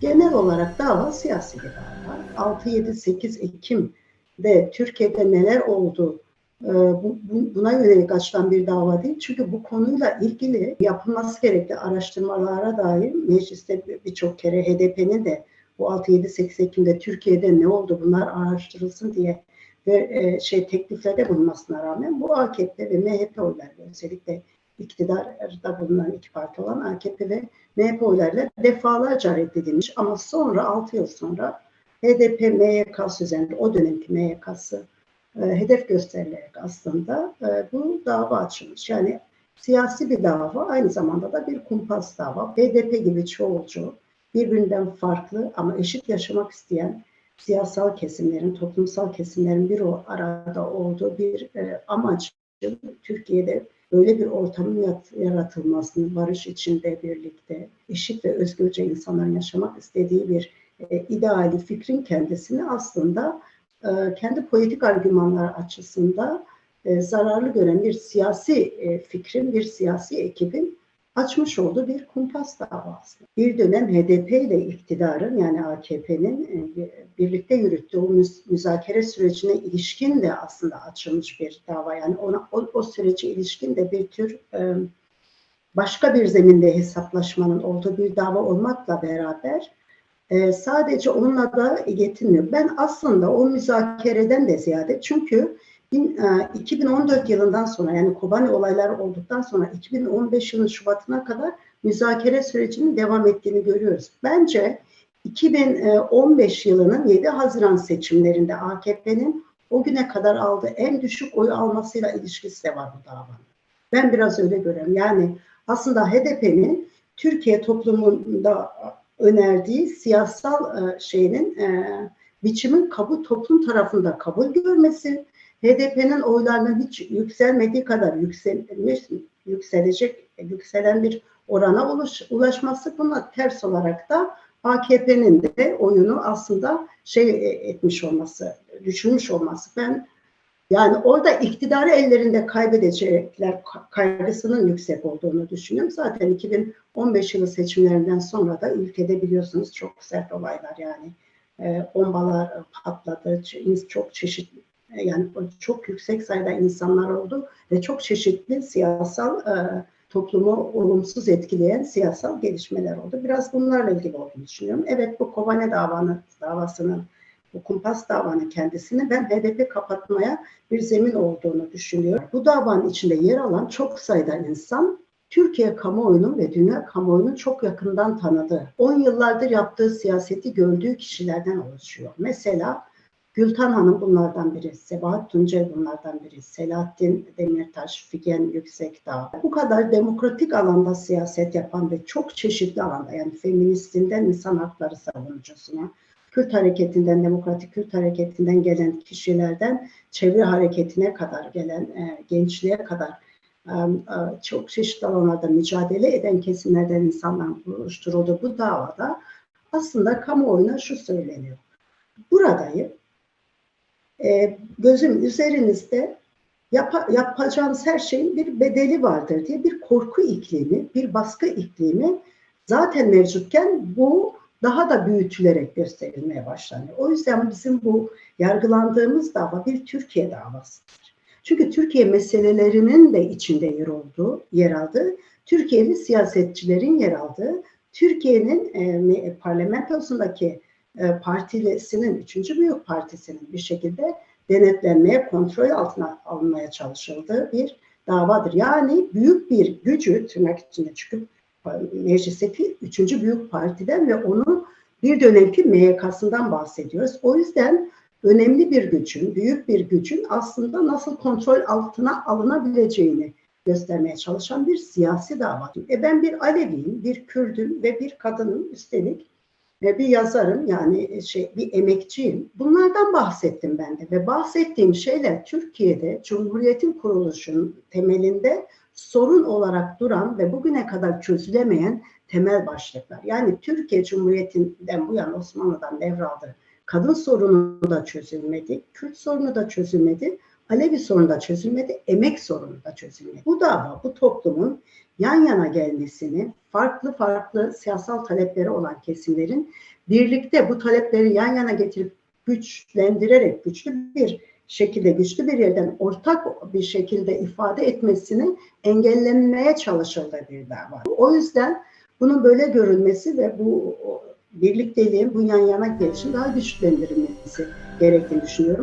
Genel olarak dava siyasi bir dava. 6-7-8 Ekim'de Türkiye'de neler oldu e, buna yönelik açılan bir dava değil. Çünkü bu konuyla ilgili yapılması gerekli araştırmalara dair mecliste birçok kere HDP'nin de bu 6-7-8 Ekim'de Türkiye'de ne oldu bunlar araştırılsın diye ve e, şey tekliflerde bulunmasına rağmen bu AKP ve MHP oyları özellikle iktidarda bulunan iki parti olan AKP ve MHP oylarıyla defalarca reddedilmiş ama sonra 6 yıl sonra HDP MYK'sı üzerinde o dönemki MYK'sı e, hedef gösterilerek aslında e, bu dava açılmış. Yani siyasi bir dava aynı zamanda da bir kumpas dava. HDP gibi çoğulcu, birbirinden farklı ama eşit yaşamak isteyen siyasal kesimlerin, toplumsal kesimlerin bir o arada olduğu bir e, amaç Türkiye'de böyle bir ortamın yaratılmasını, barış içinde birlikte, eşit ve özgürce insanların yaşamak istediği bir e, ideali fikrin kendisini aslında e, kendi politik argümanlar açısında e, zararlı gören bir siyasi e, fikrin, bir siyasi ekibin açmış olduğu bir kumpas davası. Bir dönem HDP ile iktidarın yani AKP'nin e, birlikte yürüttüğü o müzakere sürecine ilişkin de aslında açılmış bir dava. Yani ona, o, o sürece ilişkin de bir tür e, başka bir zeminde hesaplaşmanın olduğu bir dava olmakla beraber e, sadece onunla da yetinmiyor. Ben aslında o müzakereden de ziyade çünkü 2014 e, yılından sonra yani Kobani olaylar olduktan sonra 2015 yılının Şubat'ına kadar müzakere sürecinin devam ettiğini görüyoruz. Bence 2015 yılının 7 Haziran seçimlerinde AKP'nin o güne kadar aldığı en düşük oy almasıyla ilişkisi de var bu davanın. Ben biraz öyle görüyorum. Yani aslında HDP'nin Türkiye toplumunda önerdiği siyasal e, şeyinin e, biçimin kabul toplum tarafında kabul görmesi, HDP'nin oylarının hiç yükselmediği kadar yükselmiş, yükselecek, yükselen bir orana ulaş, ulaşması buna ters olarak da AKP'nin de oyunu aslında şey etmiş olması, düşürmüş olması. Ben yani orada iktidarı ellerinde kaybedecekler kaygısının yüksek olduğunu düşünüyorum. Zaten 2015 yılı seçimlerinden sonra da ülkede biliyorsunuz çok sert olaylar yani e, bombalar patladı, çok çeşitli yani çok yüksek sayıda insanlar oldu ve çok çeşitli siyasal e, toplumu olumsuz etkileyen siyasal gelişmeler oldu. Biraz bunlarla ilgili olduğunu düşünüyorum. Evet bu Kobane davanı, davasının, bu kumpas davanın kendisini ben HDP kapatmaya bir zemin olduğunu düşünüyorum. Bu davanın içinde yer alan çok sayıda insan Türkiye kamuoyunun ve dünya kamuoyunun çok yakından tanıdığı, 10 yıllardır yaptığı siyaseti gördüğü kişilerden oluşuyor. Mesela Gültan Hanım bunlardan biri, Sebahat Tuncay bunlardan biri, Selahattin Demirtaş, Figen Yüksekdağ. Bu kadar demokratik alanda siyaset yapan ve çok çeşitli alanda yani feministinden insan hakları savunucusuna, Kürt hareketinden, demokratik Kürt hareketinden gelen kişilerden çevre hareketine kadar gelen e, gençliğe kadar e, e, çok çeşitli alanlarda mücadele eden kesimlerden insanların oluşturulduğu bu davada aslında kamuoyuna şu söyleniyor. Buradayım, e, gözüm üzerinizde yap, yapacağınız her şeyin bir bedeli vardır diye bir korku iklimi, bir baskı iklimi zaten mevcutken bu daha da büyütülerek gösterilmeye başlanıyor. O yüzden bizim bu yargılandığımız dava bir Türkiye davasıdır. Çünkü Türkiye meselelerinin de içinde yer olduğu, yer aldığı, Türkiye'li siyasetçilerin yer aldığı, Türkiye'nin e, parlamentosundaki e, partisinin, üçüncü büyük partisinin bir şekilde denetlenmeye, kontrol altına alınmaya çalışıldığı bir davadır. Yani büyük bir gücü tırnak içinde çıkıp e, meclisteki üçüncü büyük partiden ve onun bir dönemki MYK'sından bahsediyoruz. O yüzden önemli bir gücün, büyük bir gücün aslında nasıl kontrol altına alınabileceğini göstermeye çalışan bir siyasi dava. E ben bir Aleviyim, bir Kürdüm ve bir kadının üstelik ve bir yazarım yani e, şey bir emekçiyim. Bunlardan bahsettim ben de ve bahsettiğim şeyler Türkiye'de Cumhuriyet'in kuruluşunun temelinde sorun olarak duran ve bugüne kadar çözülemeyen temel başlıklar. Yani Türkiye Cumhuriyeti'nden bu yana Osmanlı'dan devraldı. Kadın sorunu da çözülmedi, Kürt sorunu da çözülmedi, Alevi sorunu da çözülmedi, emek sorunu da çözülmedi. Bu dava bu toplumun yan yana gelmesini, farklı farklı siyasal talepleri olan kesimlerin birlikte bu talepleri yan yana getirip güçlendirerek güçlü bir şekilde güçlü bir yerden ortak bir şekilde ifade etmesini engellenmeye çalışıldığı bir dava. O yüzden bunun böyle görülmesi ve bu birlikteliğin bu yan yana gelişin daha güçlendirilmesi gerektiğini düşünüyorum.